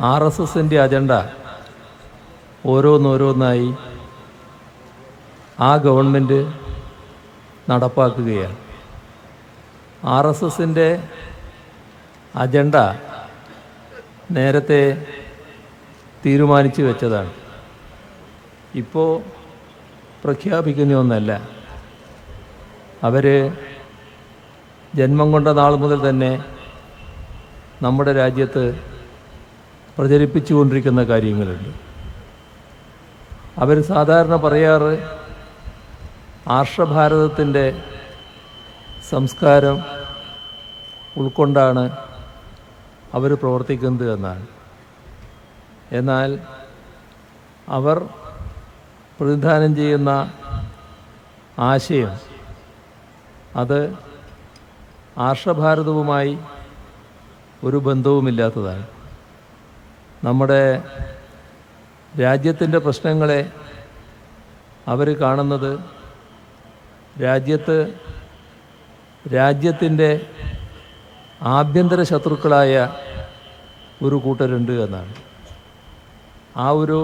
R S എസിന്റെ അജണ്ട ഓരോന്നോരോന്നായി ആ ഗവൺമെന്റ് നടപ്പാക്കുകയാണ്. ആർ എസ് എസിന്റെ അജണ്ട നേരത്തെ തീരുമാനിച്ചു വെച്ചതാണ്. ഇപ്പോൾ പ്രഖ്യാപിക്കുന്ന ഒന്നല്ല. അവർ ജന്മം കൊണ്ട നാൾ മുതൽ തന്നെ നമ്മുടെ രാജ്യത്ത് പ്രചരിപ്പിച്ചുകൊണ്ടിരിക്കുന്ന കാര്യങ്ങളുണ്ട്. അവർ സാധാരണ പറയാറ് ആർഷഭാരതത്തിന്റെ സംസ്കാരം ഉൾക്കൊണ്ടാണ് അവർ പ്രവർത്തിക്കുന്നത് എന്നാണ്. എന്നാൽ അവർ പ്രതിദാനം ചെയ്യുന്ന ആശയം അത് ആർഷഭാരതവുമായി ഒരു ബന്ധവുമില്ലാത്തതാണ്. നമ്മുടെ രാജ്യത്തിന്റെ പ്രശ്നങ്ങളെ അവർ കാണുന്നത് രാജ്യത്ത് രാജ്യത്തിന്റെ ആഭ്യന്തര ശത്രുക്കളായ ഒരു കൂട്ടരുണ്ട് എന്നാണ്. ആ ഒരു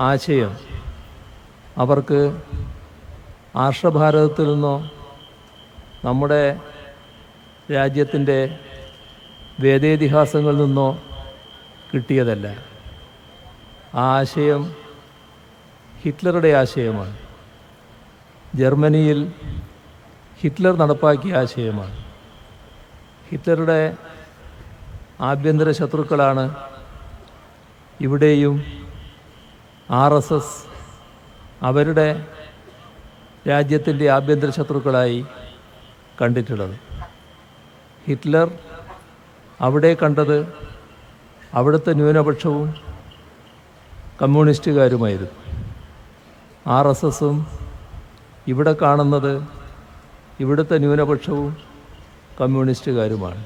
ആശയം അവർക്ക് ആർഷഭാരതത്തിൽ നിന്നോ നമ്മുടെ രാജ്യത്തിന്റെ വേദേതിഹാസങ്ങളിൽ നിന്നോ കിട്ടിയതല്ല. ആ ആശയം ഹിറ്റ്ലറുടെ ആശയമാണ്. ജർമ്മനിയിൽ ഹിറ്റ്ലർ നടപ്പാക്കിയ ആശയമാണ്. ഹിറ്റ്ലറുടെ ആഭ്യന്തര ശത്രുക്കളാണ് ഇവിടെയും ആർ എസ് എസ് അവരുടെ രാജ്യത്തിന്റെ ആഭ്യന്തര ശത്രുക്കളായി കണ്ടിട്ടുള്ളത്. ഹിറ്റ്ലർ അവിടെ കണ്ടത് അവിടുത്തെ ന്യൂനപക്ഷവും കമ്മ്യൂണിസ്റ്റുകാരുമായിരുന്നു. ആർ എസ് എസും ഇവിടെ കാണുന്നത് ഇവിടുത്തെ ന്യൂനപക്ഷവും കമ്മ്യൂണിസ്റ്റുകാരുമാണ്.